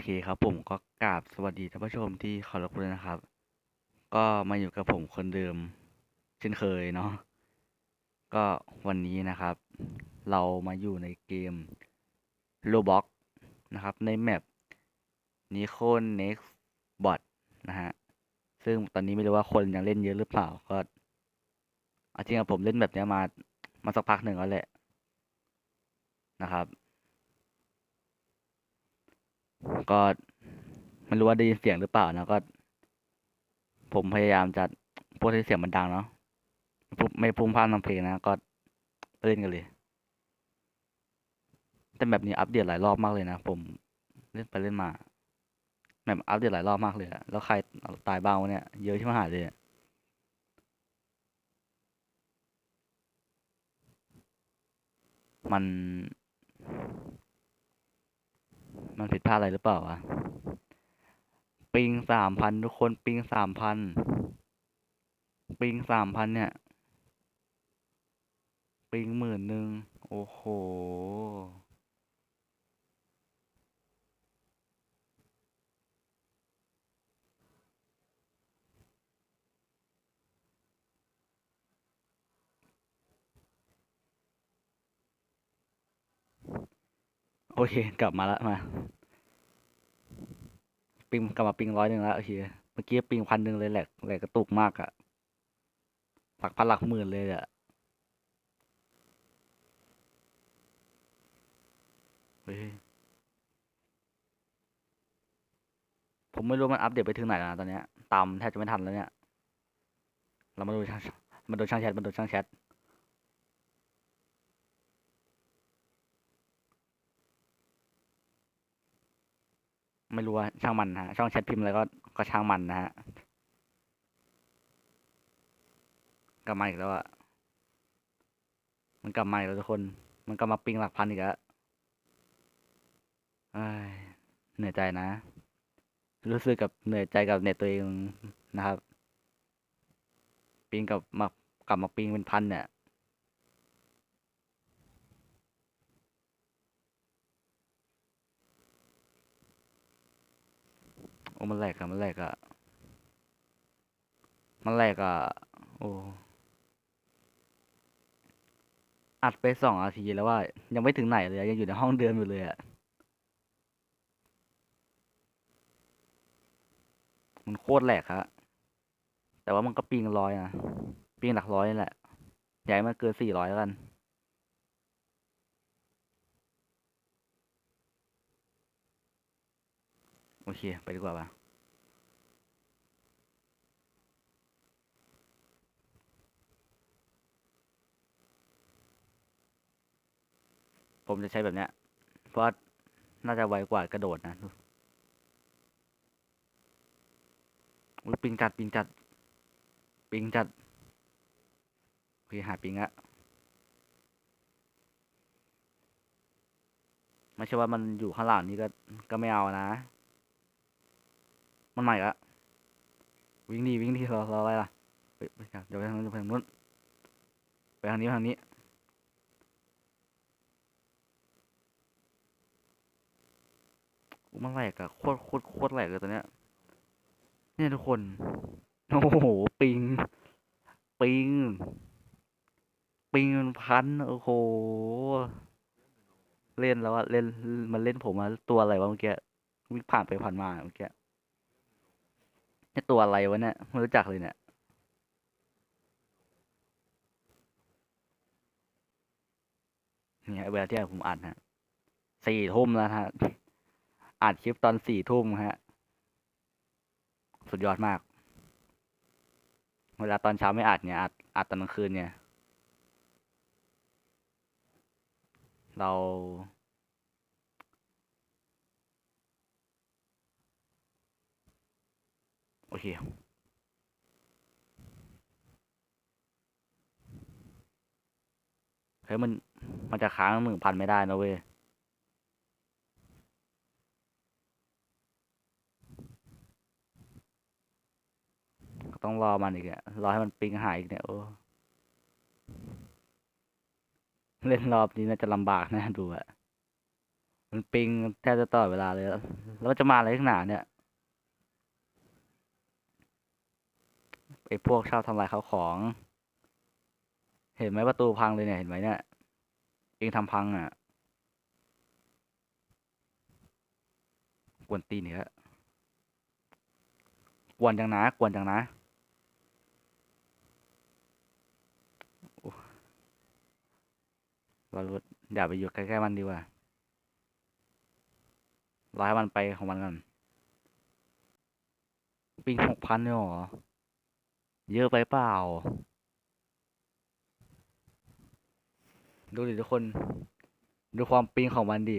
เคครับผมก็กราบสวัสดีท่านผู้ชมที่เคารพเลยนะครับ ก็มาอยู่กับผมคนเดิม เช่นเคยเนาะก็วันนี้นะครับ เรามาอยู่ในเกม Roblox นะครับ ในแมป n i c o Next Bot นะฮะซึ่งตอนนี้ไม่รู้ว่าคนยังเล่นเยอะหรือเปล่าก็เอาจริงๆผมเล่นแบบนี้มามาสักพักหนึ่งแล้วแหละนะครับ ก็ไม่รู้ว่าได้ยินเสียงหรือเปล่านะก็ ผมพยายามจะพูดให้เสียงมันดังเนาะไม่ไม่พุ่งพลาดทำเพลงนะก็เล่นกันเลย แต่แบบนี้อัปเดตหลายรอบมากเลยนะผมเล่นไปเล่นมาแบบอัปเดตหลายรอบมากเลยอะแล้วใครตายบ้างวะเนี่ย เยอะที่มหาเลยมัน มันผิดพลาดอะไรหรือเปล่าวะ ปิงสามพันทุกคนปิงสามพัน ปิงสามพันเนี่ย ปิงหมื่นหนึ่งโอ้โห โอเค กลับมาแล้วมาปิงกลับมาปิงร้อยหนึ่งแล้วโอเคเมื่อกี้ปิงพันหนึ่งเลยแหลกแหลกกระตุกมากอะหลักพันหลักหมื่นเลยอะเฮ้ยผมไม่รู้มันอัปเดตไปถึงไหนแล้วนะตอนเนี้ยตามแทบจะไม่ทันแล้วเนี่ย เรามาดูช่างมาดูช่างแชทมาดูช่างแชท ไม่รู้ว่าช่างมันนะฮะ ช่องแชทพิมพ์อะไรก็ก็ช่างมันนะฮะกลับมาอีกแล้วอะมันกลับมาอีกแล้วทุกคน มันกลับมาปิงหลักพันอีกแล้วเอ้ยเหนื่อยใจนะ รู้สึกกับเหนื่อยใจกับเน็ตตัวเองนะครับ ปิงกับมากลับมาปิงเป็นพันเนี่ย อ้มันแหลกอะมันแหลกอะมันแหลกอะโอ้อัดไปสองนาทีแล้วว่า ยังไม่ถึงไหนเลยยังอยู่ในห้องเดิมอยู่เลยอะมันโคตรแหลกฮะแต่ว่ามันก็ปิงร้อยนะปิงหลักร้อยนี่แหละ ใหญ่มันเกินสี่ร้อยแล้วกัน โอเค ไปดีกว่าปะผมจะใช้แบบเนี้ย เพราะน่าจะไวกว่ากระโดดนะอุ๊ยปิงจัด ปิงจัด ปิงจัดโอเคหาปิงอะไม่ใช่ว่ามันอยู่ข้างหลังนี่ก็ก็ไม่เอานะ มันใหม่ละวิ่งดีวิ่งดีรอรออะไรล่ะไปไปครับเดี๋ยวไปทางนู้นไปทางนู้นไปทางนี้ทางนี้มันแหลกอะโคตรโคตรโคตรแหลกเลยตัวเนี้ยเนี่ยทุกคน โอ้โห ปิง ปิง ปิงมันพัน โอ้โห เล่นแล้วอะเล่น มันเล่นผมมาตัวอะไรวะเมื่อกี้ วิ่งผ่านไปผ่านมาเมื่อกี้ นี่ตัวอะไรวะเนี่ยไม่รู้จักเลยเนี่ยเนี่ยเวลาที่ผมอ่านฮะสี่ทุ่มแล้วฮะอ่านคลิปตอนสี่ทุ่มฮะ สุดยอดมาก เวลาตอนเช้าไม่อัดเนี่ยอัดอัดตอนกลางคืนเนี่ย เรา โอเค เฮ้ยมัน มันจะค้างหนึ่งพันไม่ได้นะเว้ยต้องรอมันอีกอะรอให้มันปิงหายอีกเนี่ยโอ้เล่นรอบนี้น่าจะลำบากนะดูอะมันปิงแทบจะตลอดเวลาเลย แล้วมันจะมาอะไรข้างหน้าเนี่ย ไอ้พวกชอบทำลายเขาของ เห็นไหมประตูพังเลยเนี่ย เห็นไหมเนี่ย เองทำพังอะกวนตีนเนี่ยกวนจังนะกวนจังนะโอ้เราอย่าไปอยู่ใกล้ๆมันดีกว่ารอให้มันไปของมันก่อนปิงหกพันเนี่ยหรอ เยอะไปเปล่า ดูดิทุกคน ดูความปิงของมันดิ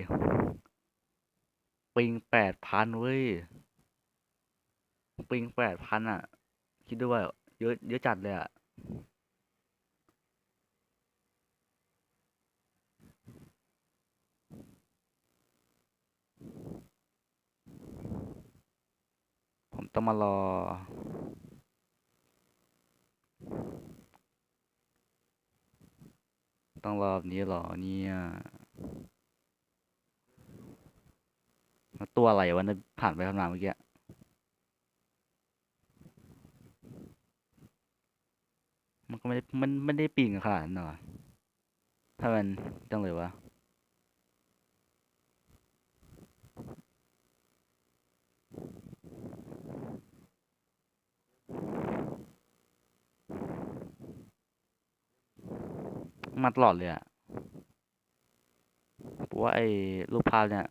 ปิงแปดพันเว้ย ปิงแปดพันอะ คิดดูว่าเยอะเยอะจัดเลยอะผมต้องมารอ ต้องรอบนี้หรอเนี่ยตัวอะไรวะนี่ยผ่านไปขนานมเมื่อกี้มันก็ไม่ได้มันไม่ได้ปีนขนาดนั้นหรอถ้ามันจังเลยวะ มาตลอดเลยอะเพราะว่าไอ้รูปภาพเนี่ย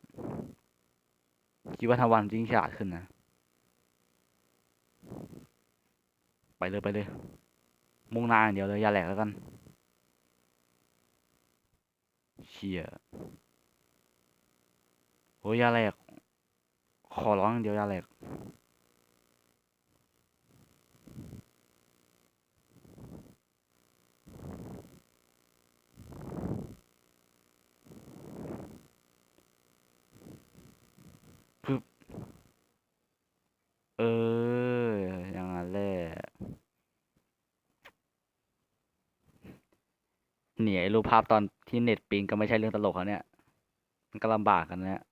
คิดว่าทวันจริงฉลาดขึ้นนะ ไปเลยไปเลย มุ่งหน้าอย่างเดียวเลย อย่าแหลกแล้วกัน เชี่ยโอ้ยอย่าแหลก ขอร้องอย่างเดียวอย่าแหลก ปึ๊บ เออ อย่างนั้นแหละเนี่ยไอ้ รูปภาพตอนที่เน็ตปิงก็ไม่ใช่เรื่องตลกแล้วเนี่ย มันก็ลำบากกันนะ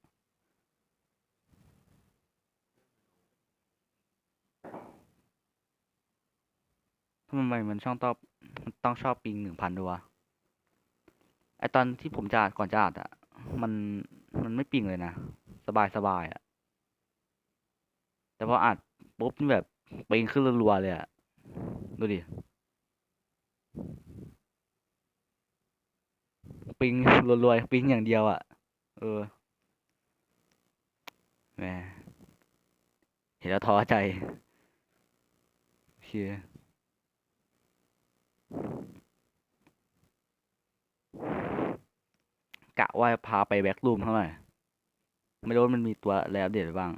ทำไมมันช่องตอบมันต้องชอบปิงหนึ่งพันด้วยวะไอตอนที่ผมจะอ่านก่อนจะอ่านอะ มันมันไม่ปิงเลยนะ สบายสบายอะ แต่พออัดปุ๊บนี่แบบปิงขึ้นรัวๆเลยอะ ดูดิ ปิงรัวๆปิงอย่างเดียวอะ เออแหมเห็นแล้วท้อใจโอเคกะว่าพาไปแบ็กรูมเท่าไหร่ไม่รู้มันมีตัวอะไรอัปเดตไปบ้าง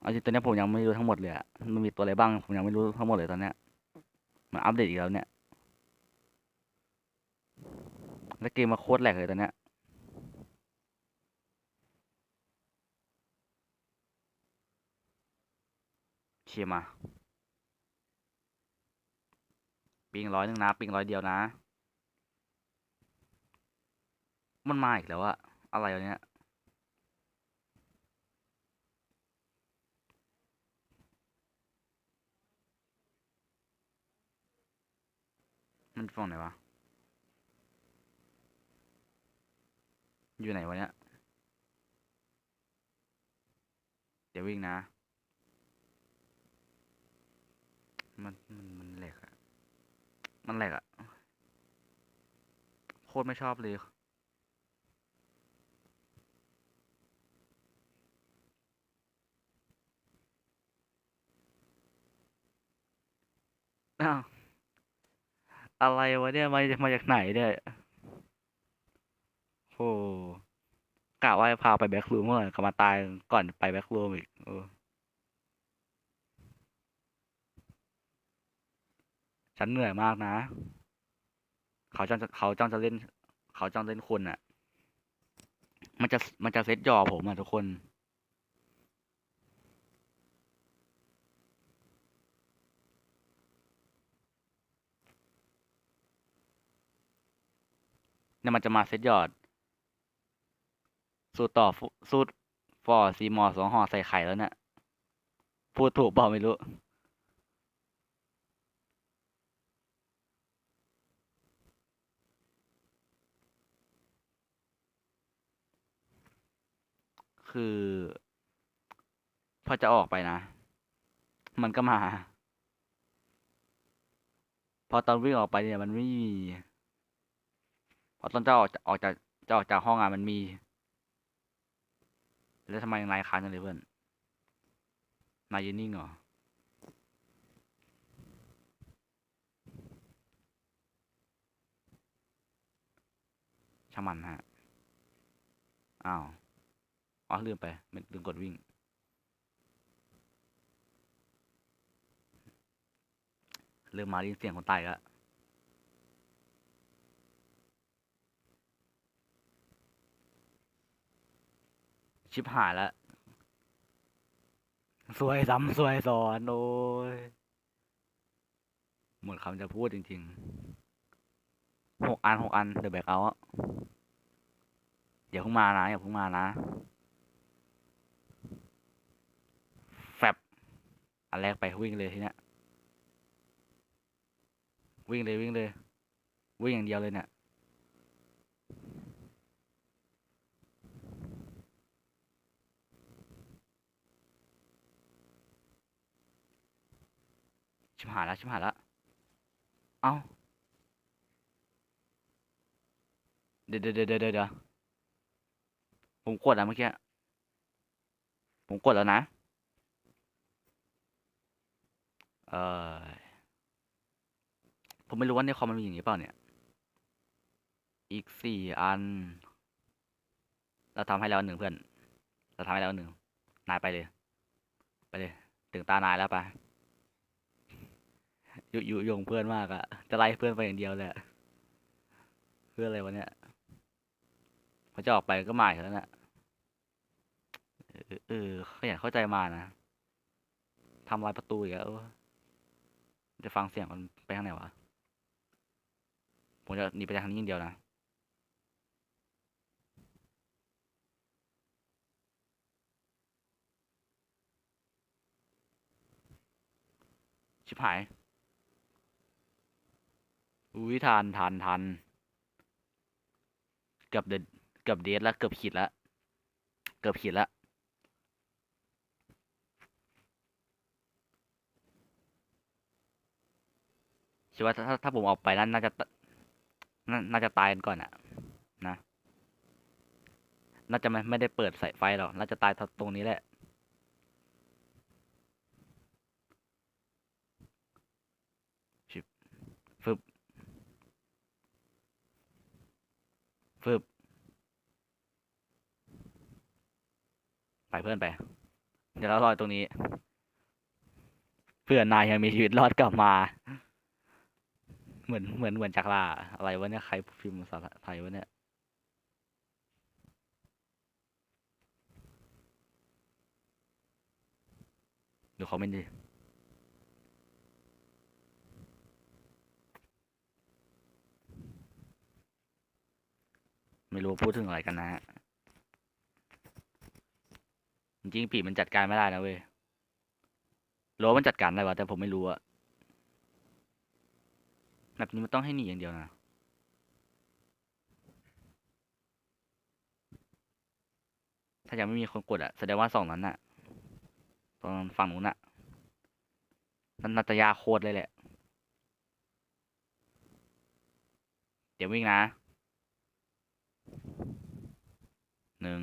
เอาจริงตอนนี้ผมยังไม่รู้ทั้งหมดเลยอะมันมีตัวอะไรบ้าง ผมยังไม่รู้ทั้งหมดเลยตอนเนี้ยมันอัปเดตอีกแล้วเนี่ย แล้วเกมมาโคตรแหลกเลยตอนเนี้ยเชียมา ปิงร้อยหนึ่งนะ ปิงร้อยเดียวนะ มันมาอีกแล้วอะอะไรวะเนี่ยมันฝั่งไหนวะ อยู่ไหนวะเนี่ย เดี๋ยววิ่งนะ มันมันมันแหลกอะมันแหลกอะโคตรไม่ชอบเลย อ้าว อะไรวะเนี่ย มามาจากไหนเนี่ยโอ้ กะว่าจะพาไปแบ็กรูมเมื่อไหร่ก็มาตายก่อนไปแบ็กรูมอีกเออฉันเหนื่อยมากนะ เขาจ้องเขาจ้องจะเล่น เขาจ้องเล่นคุณอะ มันจะมันจะเซตยอผมอะทุกคนเนี่ยมันจะมาเซตยอด สูตรต่อสูตรฟอร์ซีมอสองห่อใส่ไข่แล้วเนี่ยพูดถูกเปล่าไม่รู้คือ พอจะออกไปนะ มันก็มา พอตอนวิ่งออกไปเนี่ยมันไม่มี พอตอนจะออกจากออกจากจะออกจากห้องอะมันมี แล้วทำไมนายค้างจังเลยเพื่อนนายยืนนิ่งเหรอช่างมันฮะ อ้าว อ๋อ ลืมไปลืมกดวิ่ง ลืมมาได้ยินเสียงคนตายแล้ว ชิบหายแล้วสวยซ้ำสวยซ้อนโอ้ยหมดคำจะพูดจริงๆหกอันหกอันเดี๋ยวแบกเอาอะอย่าเพิ่งมานะอย่าเพิ่งมานะแฟบอันแรกไปวิ่งเลยทีเนี้ยวิ่งเลยวิ่งเลย วิ่งอย่างเดียวเลยเนี่ย หายแล้วชิบหายแล้ว เอ้าเดี๋ยวเดี๋ยวเดี๋ยวเดี๋ยวเดี๋ยวผมกดแล้วเมื่อกี้ ผมกดแล้วนะ เออผมไม่รู้ว่าในคอมมันมีอย่างนี้เปล่าเนี่ย อีกสี่อัน เราทำให้แล้วหนึ่งเพื่อน เราทำให้แล้วหนึ่ง นายไปเลย ไปเลย ถึงตานายแล้วไป ยุยุยงเพื่อนมากอะจะไล่เพื่อนไปอย่างเดียวเละเพื่อนอะไรวะเนี่ยพอจะออกไปก็มาอีกแล้วนี่ยเออเออขยันเข้าใจมานะทำลายประตูอีกแล้วจะฟังเสียงมันไปทางไหนวะผมจะหนีไปทางนี้อย่างเดียวนะชิบหาย อุ้ยทันทันทันเกือบเดดเกือบเดทแล้วเกือบขีดแล้วเกือบขีดแล้วคิดว่าถ้าถ้าถ้าผมออกไปนั้นน่าจะน,น่าจะตายกันก่อนอะนะ น่าจะไม่ไม่ได้เปิดสายไฟหรอก น่าจะตายตรงนี้แหละ ชิบฟึบ ฟึบไปเพื่อนไป เดี๋ยวเรารอยตรงนี้ เพื่อนนายยังมีชีวิตรอดกลับมา เหมือนเหมือนเหมือนจากลาอะไรวะเนี่ยใครพิมพ์ภาษาไทยวะเนี่ยดูคอมเมนต์ดิ ไม่รู้พูดถึงอะไรกันนะฮะ จริงๆผีมันจัดการไม่ได้นะเว้ยรู้มันจัดการได้วะแต่ผมไม่รู้อะแบบนี้มันต้องให้หนีอย่างเดียวนะถ้ายังไม่มีคนกดอะแสดงว่าสองนั้นอะตรงฝั่งนู้นอะนั่นนาจะยาโคตรเลยแหละ เดี๋ยววิ่งนะ หนึ่ง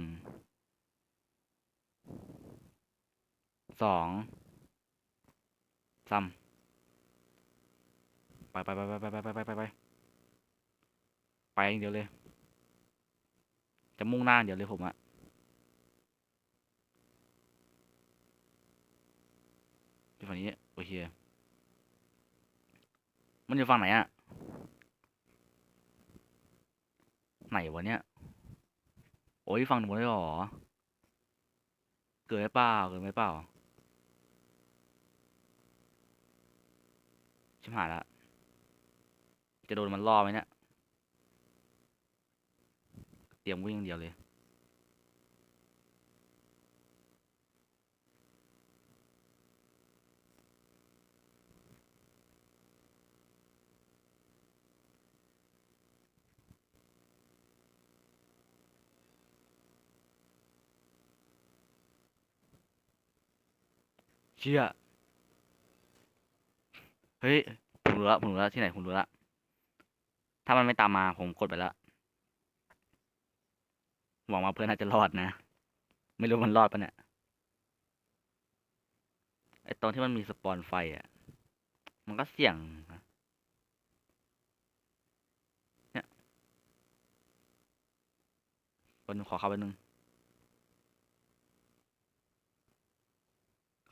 สองสามไปไปไปไปไปไปไปไปไปไปอย่างเดียวเลย จะมุ่งหน้าเดียวเลยผมอะอยู่ฝั่งนี้โอเคมันอยู่ฝั่งไหนอะไหนวะเนี่ย อ้ยฝั่งหนูนเลยเหรอ เกิดไม่เปล่า เกิดไม่เปล่า ชิมหายละ จะโดนมันล่อไหมเนี่ย เตรียมวิ่งเดียวเลย เชี่ยเฮ้ย ผมรู้แล้วผมรู้แล้วที่ไหนผมรู้แล้วถ้ามันไม่ตามมาผมกดไปแล้ว หวังว่าเพื่อนน่าจะรอดนะ ไม่รู้มันรอดปะเนี่ย ไอตอนที่มันมีสปอนไฟอะ มันก็เสี่ยงนะเนี่ยคนขอเข้าไปนึง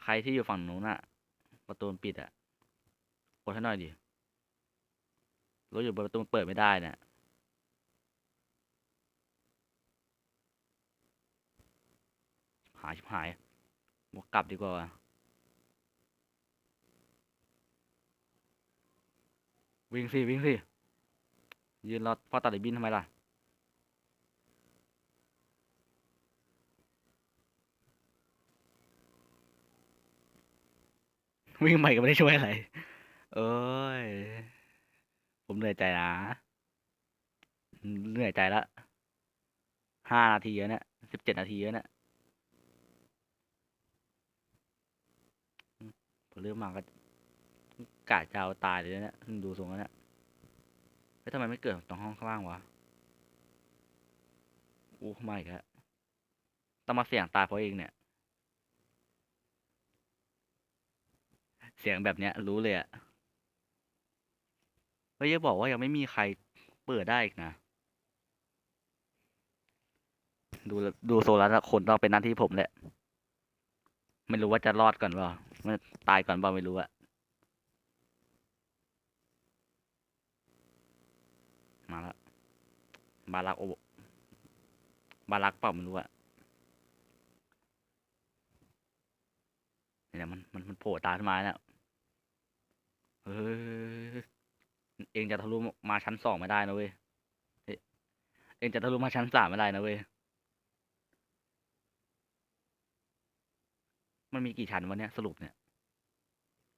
ครที่อยู่ฝั่งนู้นอะประตูมันปิดอะกดให้หน่อยดิรถอยู่บนประตูเปิดไม่ได้เนี่ยหายชิบหายบวกกลับดีกว่าวิ่งสิวิ่งสิยืนรอพ่อตัดไอบินทำไมล่ะ วิ่งใหม่ก็ไม่ได้ช่วยอะไร เอ้ย ผมเหนื่อยใจนะ เหนื่อยใจละห้านาทีแล้วเนี่ยสิบเจ็ดนาทีแล้วเนี่ยพอเริ่มมาก็กะจะเอาตายเลยนะเนี่ยดูทรงแล้วเนี่ยเฮ้ยทำไมไม่เกิดตรงห้องข้างล่างวะอู้ไม่อีกแล้วต้องมาเสี่ยงตายเพราะเองเนี่ย เสียงแบบเนี้ย รู้เลยอะเฮ้ยอย่าบอกว่ายังไม่มีใครเปิดได้อีกนะ ดูดูโซลาร์คนต้องเป็นหน้าที่ผมแหละ ไม่รู้ว่าจะรอดก่อนเปล่าไม่ตายก่อนเปล่าไม่รู้อะมาล้วบารักโอบารักเปล่าไม่รู้อะเนี่ยมันมันมันโผล่ตาขึ้นมาแล้ว เฮ้ยเองจะทะลุมาชั้นสองไม่ได้นะเว้ยเฮ้ย เองจะทะลุมาชั้นสามไม่ได้นะเว้ย มันมีกี่ชั้นวะเนี่ยสรุปเนี่ย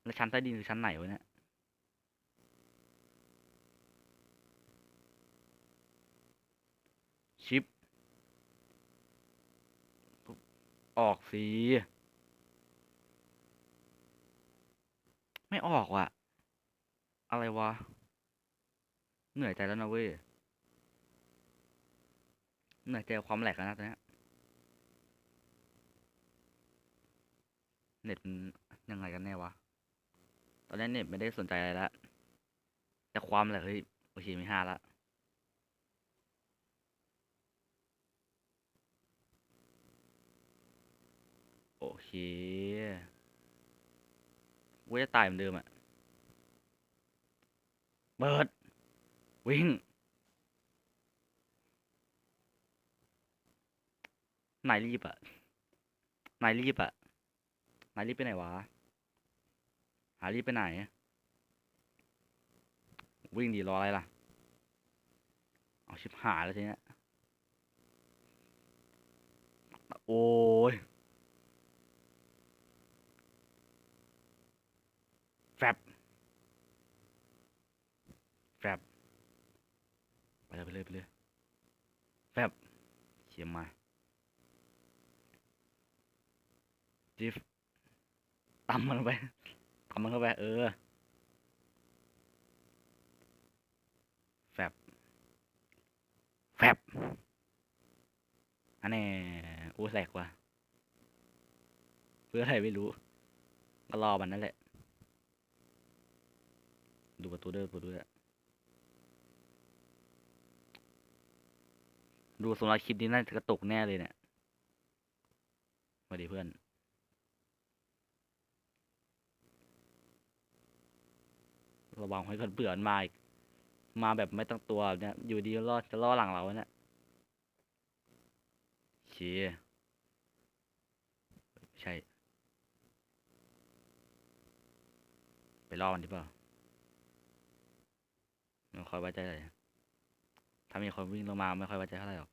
แล้วชั้นใต้ดินคือชั้นไหนวะเนี่ยชิป ออกสิไม่ออกว่ะ อะไรวะ เหนื่อยใจแล้วนะเว้ย เหนื่อยใจความแหลกแล้วนะตอนนี้เน็ตยังไงกันแน่วะ ตอนนี้เน็ตไม่ได้สนใจอะไรละแต่ความแหละเฮ้ยโอเคมีห้าละโอเคกูจะตายเหมือนเดิมอะ เบิด วิ่ง นายรีบอะนายรีบอะนายรีบไปไหนวะ หารีบไปไหน วิ่งดีรออะไรล่ะ เอาชิบหายแล้วทีเนี้ย โอ้ย แฟบ แฟบ ไป เลยไปเลยไปเลยแฟบเขียมมาจิฟตำมันเข้าไปตำมันเข้าไปเออแฟบแฟบอันนี้โอ้แหลกว่ะเพื่ออะไรไม่รู้ ก็รอมันนั่นแหละ ดูประตูด้วยประตูด้ว ดูสำหรับคลิปนี้น่าจะกระตุกแน่เลยเนี่ยสวัสดีเพื่อน ระวังให้เพื่อนเผื่อมันมาอีก มาแบบไม่ต้องตัวเนี่ย อยู่ดีก็ล่อจะล่อหลังเราเนี่ยโอเคใช่ ไปล่อมันดีเปล่าไม่ค่อยไว้ใจเลย มีคนวิ่งลงมาไม่ค่อยไว้ใจเท่าไหร่หรอก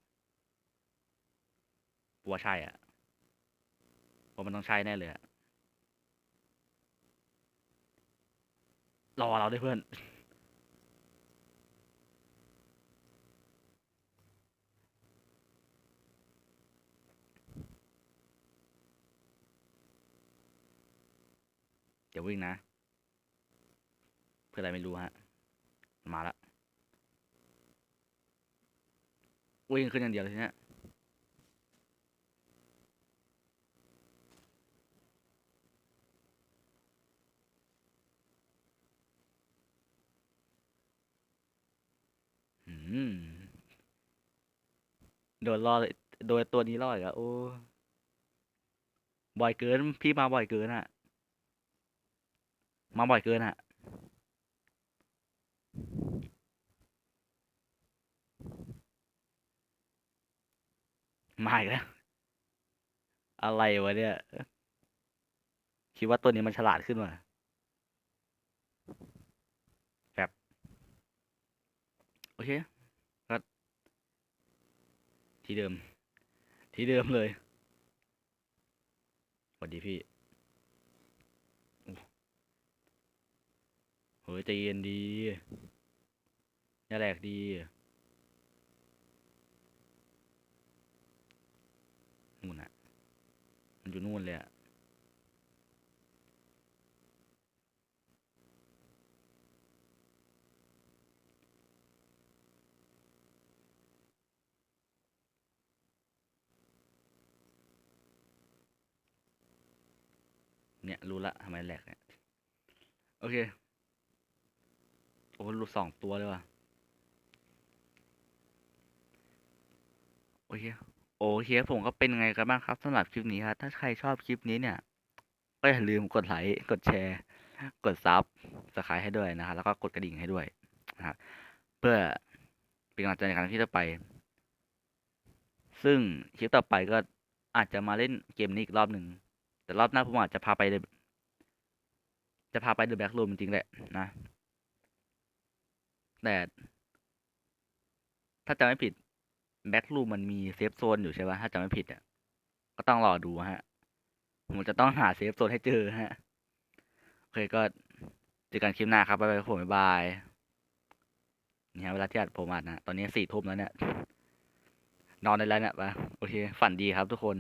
กลัวใช่อะเพราะมันต้องใช่แน่เลยอะรอเราด้วยเพื่อน เดี๋ยววิ่งนะ เพื่ออะไรไม่รู้ฮะ มาละ วิ่งขึ้นอย่างเดียวเลยทีเนี้ยอืมโดนล่อเลยโดนตัวนี้ล่ออีกอะโอ้บ่อยเกิน พี่มาบ่อยเกินอะมาบ่อยเกินอะ มาอีกแล้ว อะไรวะเนี่ย คิดว่าตัวนี้มันฉลาดขึ้นมาแบบโอเคก็ที่เดิม ที่เดิมเลยสวัสดีพี่อู้เฮ้ยใจเย็นดีอย่าแหลกดี นู่นอะมัน อยู่นู่นเลยอะเนี่ย รู้ละทำไมแหลกเนี่ย โอเค โอ้หลุดสองตัวเลยว่ะ โอเค โอเคผมก็เป็นไงกันบ้างครับสำหรับคลิปนี้ครับถ้าใครชอบคลิปนี้เนี่ย ก็อย่าลืมกดไลค์กดแชร์ กดซับสไครต์ให้ด้วยนะครับแล้วก็กดกระดิ่งให้ด้วยนะครับเพื่อเป็นกำลังใจในการที่จะไป ซึ่งคลิปต่อไปก็อาจจะมาเล่นเกมนี้อีกรอบหนึ่งแต่รอบหน้าผมอาจจะพาไปเลยจะพาไปเดอะแบ็กรูมจริงๆแหละนะแต่ถ้าจำไม่ผิด แบ็กรูมมันมีเซฟโซนอยู่ใช่ไหมถ้าจำไม่ผิดอะ ก็ต้องรอดูฮะ ผมจะต้องหาเซฟโซนให้เจอฮะ โอเคก็เจอกันคลิปหน้าครับบ๊ายบายครับผมบ๊ายบายนี่ฮะเวลาที่อัดผมอัดนะ ตอนนี้สี่ทุ่มแล้วเนี่ย นอนได้แล้วเนี่ยปะโอเค ฝันดีครับทุกคน